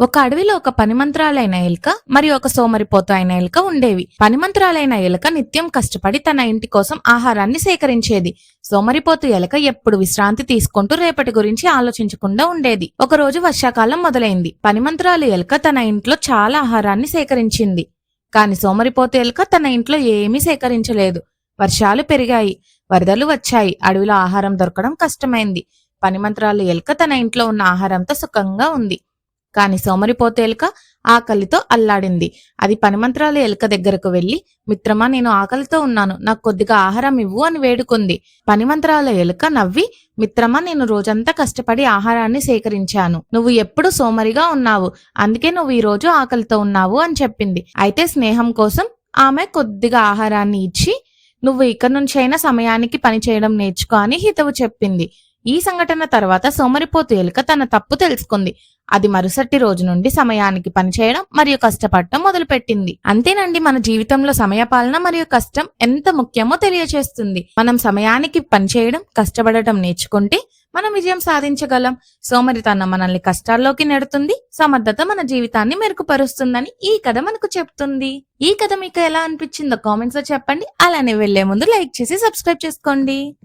ఒక అడవిలో ఒక పనిమంత్రాలైన ఎలుక మరియు ఒక సోమరిపోతు అయిన ఎలుక ఉండేవి. పనిమంత్రాలైన ఎలుక నిత్యం కష్టపడి తన ఇంటి కోసం ఆహారాన్ని సేకరించేది. సోమరిపోతు ఎలుక ఎప్పుడు విశ్రాంతి తీసుకుంటూ రేపటి గురించి ఆలోచించకుండా ఉండేది. ఒక రోజు వర్షాకాలం మొదలైంది. పనిమంత్రాలు ఎలుక తన ఇంట్లో చాలా ఆహారాన్ని సేకరించింది. కాని సోమరిపోతు ఎలుక తన ఇంట్లో ఏమీ సేకరించలేదు. వర్షాలు పెరిగాయి. వరదలు వచ్చాయి. అడవిలో ఆహారం దొరకడం కష్టమైంది. పనిమంత్రాలు ఎలుక తన ఇంట్లో ఉన్న ఆహారంతో సుఖంగా ఉంది. కాని సోమరిపోతే ఎలుక ఆకలితో అల్లాడింది. అది పనిమంత్రాల ఎలుక దగ్గరకు వెళ్ళి మిత్రమా నేను ఆకలితో ఉన్నాను నాకు కొద్దిగా ఆహారం ఇవ్వు అని వేడుకుంది. పనిమంత్రాల ఎలుక నవ్వి మిత్రమా నేను రోజంతా కష్టపడి ఆహారాన్ని సేకరించాను. నువ్వు ఎప్పుడు సోమరిగా ఉన్నావు అందుకే నువ్వు ఈ రోజు ఆకలితో ఉన్నావు అని చెప్పింది. అయితే స్నేహం కోసం ఆమె కొద్దిగా ఆహారాన్ని ఇచ్చి నువ్వు ఇక నుంచైనా సమయానికి పని చేయడం నేర్చుకో అని హితవు చెప్పింది. ఈ సంఘటన తర్వాత సోమరిపోతు ఎలుక తన తప్పు తెలుసుకుంది. అది మరుసటి రోజు నుండి సమయానికి పనిచేయడం మరియు కష్టపడటం మొదలుపెట్టింది. అంతేనండి మన జీవితంలో సమయపాలన మరియు కష్టం ఎంత ముఖ్యమో తెలియచేస్తుంది. మనం సమయానికి పనిచేయడం కష్టపడటం నేర్చుకుంటే మనం విజయం సాధించగలం. సోమరితనం మనల్ని కష్టాల్లోకి నెడుతుంది సమర్థత మన జీవితాన్ని మెరుగుపరుస్తుందని ఈ కథ మనకు చెప్తుంది. ఈ కథ మీకు ఎలా అనిపించిందో కామెంట్స్లో చెప్పండి. అలానే వెళ్ళే ముందు లైక్ చేసి సబ్స్క్రైబ్ చేసుకోండి.